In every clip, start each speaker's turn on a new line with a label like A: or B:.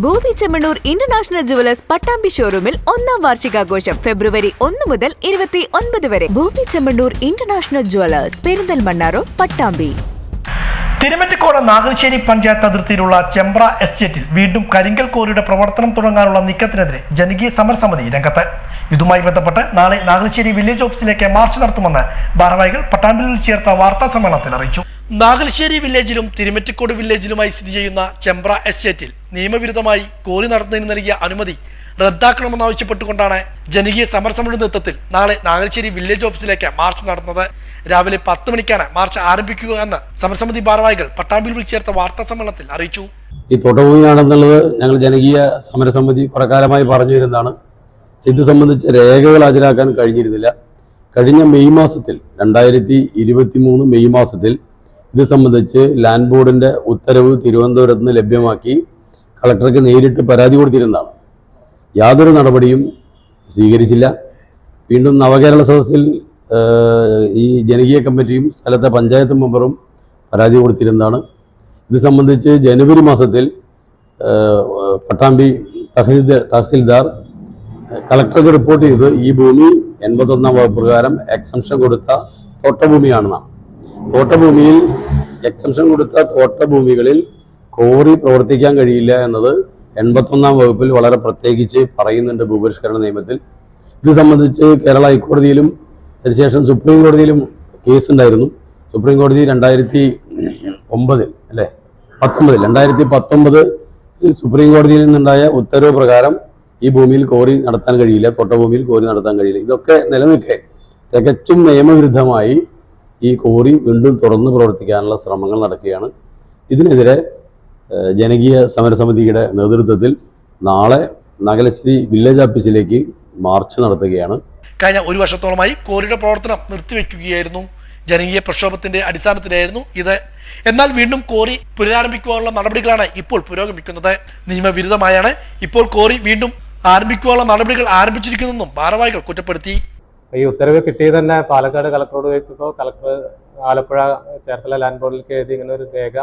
A: ഭൂമി Chemmanur international jewellers Pattambi ഷോറൂമിൽ ഒന്നാം വാർഷികാഘോഷം ഫെബ്രുവരി ഒന്ന് മുതൽ ഇരുപത്തി ഒൻപത് വരെ. ഭൂമി Chemmanur international jewellers Perinthalmanna road Pattambi.
B: Thirumittacode Nagalassery panchayat അതിർത്തിയിലുള്ള ചെമ്പ്ര എസ്റ്റേറ്റിൽ വീണ്ടും കരിങ്കൽ കോറിയുടെ പ്രവർത്തനം തുടങ്ങാനുള്ള നീക്കത്തിനെതിരെ ജനകീയ സമരസമിതി രംഗത്ത്. ഇതുമായി ബന്ധപ്പെട്ട് നാളെ നാഗൽശ്ശേരി വില്ലേജ് ഓഫീസിലേക്ക് മാർച്ച് നടത്തുമെന്ന് ഭാരവാഹികൾ പട്ടാമ്പിലിൽ ചേർത്ത വാർത്താ സമ്മേളനത്തിൽ അറിയിച്ചു. നാഗൽശ്ശേരി വില്ലേജിലും തിരുമറ്റിക്കോട് വില്ലേജിലുമായി സ്ഥിതി ചെയ്യുന്ന ചെമ്പ്ര എസ്റ്റേറ്റിൽ നിയമവിരുദ്ധമായി കോറി നടത്തുന്നതിന് നൽകിയ അനുമതി റദ്ദാക്കണമെന്നാവശ്യപ്പെട്ടുകൊണ്ടാണ് ജനകീയ സമരസമിതി നേതൃത്വത്തിൽ നാളെ നാഗൽശ്ശേരി വില്ലേജ് ഓഫീസിലേക്ക് മാർച്ച് നടത്തുന്നത് രാവിലെ പത്ത് മണിക്കാണ് മാർച്ച് ആരംഭിക്കുക എന്ന് സമരസമിതി ഭാരവാഹികൾ പട്ടാമ്പിൽ ചേർത്ത വാർത്താ സമ്മേളനത്തിൽ അറിയിച്ചു.
C: ഈ തൊട്ടഭൂമിയാണെന്നുള്ളത് ഞങ്ങൾ ജനകീയ സമരസമിതി പ്രകാരമായി പറഞ്ഞു വരുന്നതാണ്. ഇത് സംബന്ധിച്ച് രേഖകൾ ഹാജരാക്കാൻ കഴിഞ്ഞിരുന്നില്ല. കഴിഞ്ഞ മെയ് മാസത്തിൽ രണ്ടായിരത്തി മെയ് മാസത്തിൽ ഇത് സംബന്ധിച്ച് ലാൻഡ് ബോർഡിന്റെ ഉത്തരവ് തിരുവനന്തപുരത്ത് നിന്ന് ലഭ്യമാക്കി കളക്ടർക്ക് നേരിട്ട് പരാതി കൊടുത്തിരുന്നതാണ്. യാതൊരു നടപടിയും സ്വീകരിച്ചില്ല. വീണ്ടും നവകേരള സദസ്സിൽ ഈ ജനകീയ കമ്മിറ്റിയും സ്ഥലത്തെ പഞ്ചായത്ത് മെമ്പറും പരാതി കൊടുത്തിരുന്നതാണ്. ഇത് സംബന്ധിച്ച് ജനുവരി മാസത്തിൽ പട്ടാമ്പി തഹസിൽദാർ തഹസിൽദാർ കളക്ടർക്ക് റിപ്പോർട്ട് ചെയ്ത് ഈ ഭൂമി എൺപത്തൊന്നാം വകുപ്പ് പ്രകാരം എക്സംഷൻ കൊടുത്ത തോട്ടഭൂമിയാണെന്നാണ്. തോട്ടഭൂമിയിൽ എക്സംഷൻ കൊടുത്ത തോട്ടഭൂമികളിൽ കോറി പ്രവർത്തിക്കാൻ കഴിയില്ല എന്നത് എൺപത്തൊന്നാം വകുപ്പിൽ വളരെ പ്രത്യേകിച്ച് പറയുന്നുണ്ട് ഭൂപരിഷ്കരണ നിയമത്തിൽ. ഇത് സംബന്ധിച്ച് കേരള ഹൈക്കോടതിയിലും അതിനുശേഷം സുപ്രീം കോടതിയിലും കേസ് ഉണ്ടായിരുന്നു സുപ്രീം കോടതി രണ്ടായിരത്തി ഒമ്പതിൽ അല്ലേ? പത്തൊമ്പതിൽ രണ്ടായിരത്തി പത്തൊമ്പത് സുപ്രീം കോടതിയിൽ നിന്നുണ്ടായ ഉത്തരവ് പ്രകാരം ഈ ഭൂമിയിൽ കോറി നടത്താൻ കഴിയില്ല തോട്ടഭൂമിയിൽ കോറി നടത്താൻ കഴിയില്ല. ഇതൊക്കെ നിലനിൽക്കെ തികച്ചും നിയമവിരുദ്ധമായി ഈ കോറി വീണ്ടും തുറന്ന് പ്രവർത്തിക്കാനുള്ള ശ്രമങ്ങൾ നടക്കുകയാണ്. ഇതിനെതിരെ ജനകീയ സമരസമിതിയുടെ നേതൃത്വത്തിൽ നാളെ നഗലശ്ശേരി വില്ലേജ് ഓഫീസിലേക്ക് മാർച്ച് നടത്തുകയാണ്.
B: കഴിഞ്ഞ ഒരു വർഷത്തോളമായി കോറിയുടെ പ്രവർത്തനം നിർത്തിവെക്കുകയായിരുന്നു. ജനകീയ പ്രക്ഷോഭത്തിന്റെ അടിസ്ഥാനത്തിലായിരുന്നു ഇത്. എന്നാൽ വീണ്ടും കോറി പുനരാരംഭിക്കുവാനുള്ള നടപടികളാണ് ഇപ്പോൾ പുരോഗമിക്കുന്നത്. നിയമവിരുദ്ധമായാണ് ഇപ്പോൾ കോറി വീണ്ടും ആരംഭിക്കുവാനുള്ള നടപടികൾ ആരംഭിച്ചിരിക്കുന്നതെന്നും ഭാരവാഹികൾ കുറ്റപ്പെടുത്തി.
D: ഈ ഉത്തരവ് കിട്ടിയത് തന്നെ പാലക്കാട് കളക്ടറോട് ചോദിച്ചപ്പോൾ കളക്ടർ ആലപ്പുഴ ചേർത്തല ലാൻഡ് ബോർഡിലേക്ക് എഴുതി ഇങ്ങനെ ഒരു രേഖ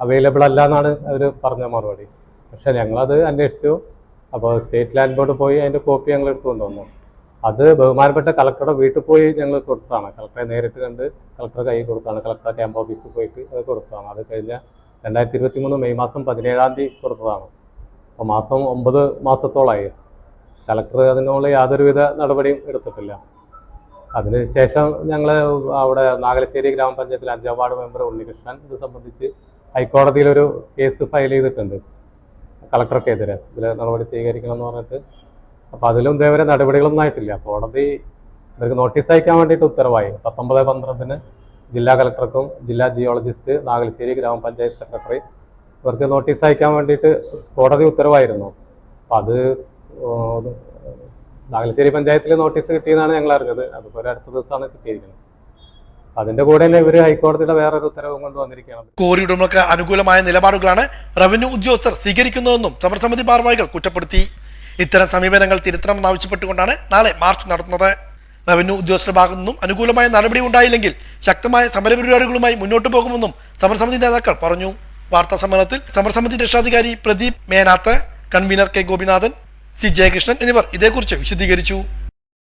D: അവൈലബിൾ അല്ല എന്നാണ് അവർ പറഞ്ഞ മറുപടി. പക്ഷെ ഞങ്ങളത് അന്വേഷിച്ചു. അപ്പോൾ സ്റ്റേറ്റ് ലാൻഡ് ബോർഡ് പോയി അതിന്റെ കോപ്പി ഞങ്ങൾ എടുത്തുകൊണ്ട് വന്നു. അത് ബഹുമാനപ്പെട്ട കളക്ടറുടെ വീട്ടിൽ പോയി ഞങ്ങൾ കൊടുത്താണ് കളക്ടറെ നേരിട്ട് കണ്ട് കളക്ടറെ കൈ കൊടുത്താണ് കളക്ടർ ക്യാമ്പ് ഓഫീസിൽ പോയിട്ട് അത് കൊടുത്തതാണ്. അത് കഴിഞ്ഞ രണ്ടായിരത്തി ഇരുപത്തി മൂന്ന് മെയ് മാസം പതിനേഴാം തീയതി കൊടുത്തതാണ്. അപ്പോൾ മാസം ഒമ്പത് മാസത്തോളമായി കളക്ടർ അതിനുള്ള യാതൊരുവിധ നടപടിയും എടുത്തിട്ടില്ല. അതിനുശേഷം ഞങ്ങൾ അവിടെ നാഗലശ്ശേരി ഗ്രാമപഞ്ചായത്തിലെ അഞ്ചാം വാർഡ് മെമ്പർ ഉണ്ണികൃഷ്ണൻ ഇത് സംബന്ധിച്ച് ഹൈക്കോടതിയിൽ ഒരു കേസ് ഫയൽ ചെയ്തിട്ടുണ്ട് കളക്ടർക്കെതിരെ. ഇതിൽ നടപടി സ്വീകരിക്കണം എന്ന് പറഞ്ഞിട്ട്. അപ്പോൾ അതിലും ഇതേവരെ നടപടികളൊന്നും ആയിട്ടില്ല. കോടതി ഇവർക്ക് നോട്ടീസ് അയക്കാൻ വേണ്ടിയിട്ട് ഉത്തരവായി. പത്തൊമ്പത് പന്ത്രണ്ടിന് ജില്ലാ കളക്ടർക്കും ജില്ലാ ജിയോളജിസ്റ്റ് നാഗലശ്ശേരി ഗ്രാമപഞ്ചായത്ത് സെക്രട്ടറി ഇവർക്ക് നോട്ടീസ് അയക്കാൻ വേണ്ടിയിട്ട് കോടതി ഉത്തരവായിരുന്നു. അപ്പം അത് നാഗലശ്ശേരി പഞ്ചായത്തിൽ നോട്ടീസ് കിട്ടിയെന്നാണ് ഞങ്ങൾ അറിഞ്ഞത്. അതുപോലെ അടുത്ത ദിവസമാണ് കിട്ടിയിരിക്കുന്നത്. അതിന്റെ കൂടെ തന്നെ ഇവർ ഹൈക്കോടതിയുടെ വേറൊരു ഉത്തരവും കൊണ്ട് വന്നിരിക്കുകയാണ്.
B: കോറി ഉടമകൾക്ക് അനുകൂലമായ നിലപാടുകളാണ് റവന്യൂ ഉദ്യോഗസ്ഥർ സ്വീകരിക്കുന്നതെന്നും സമരസമിതി ഭാരവാഹികൾ കുറ്റപ്പെടുത്തി. ഇത്തരം സമീപനങ്ങൾ തിരുത്തണമെന്നാവശ്യപ്പെട്ടുകൊണ്ടാണ് നാളെ മാർച്ച് നടത്തുന്നത്. റവന്യൂ ഉദ്യോഗസ്ഥരുടെ ഭാഗത്തു നിന്നും അനുകൂലമായ നടപടി ഉണ്ടായില്ലെങ്കിൽ ശക്തമായ സമരപരിപാടികളുമായി മുന്നോട്ടു പോകുമെന്നും സമരസമിതി നേതാക്കൾ പറഞ്ഞു. വാർത്താ സമ്മേളനത്തിൽ സമരസമിതി രക്ഷാധികാരി Pradeep Menath convener K Gopinathan C Jayakrishnan എന്നിവർ ഇതേക്കുറിച്ച് വിശദീകരിച്ചു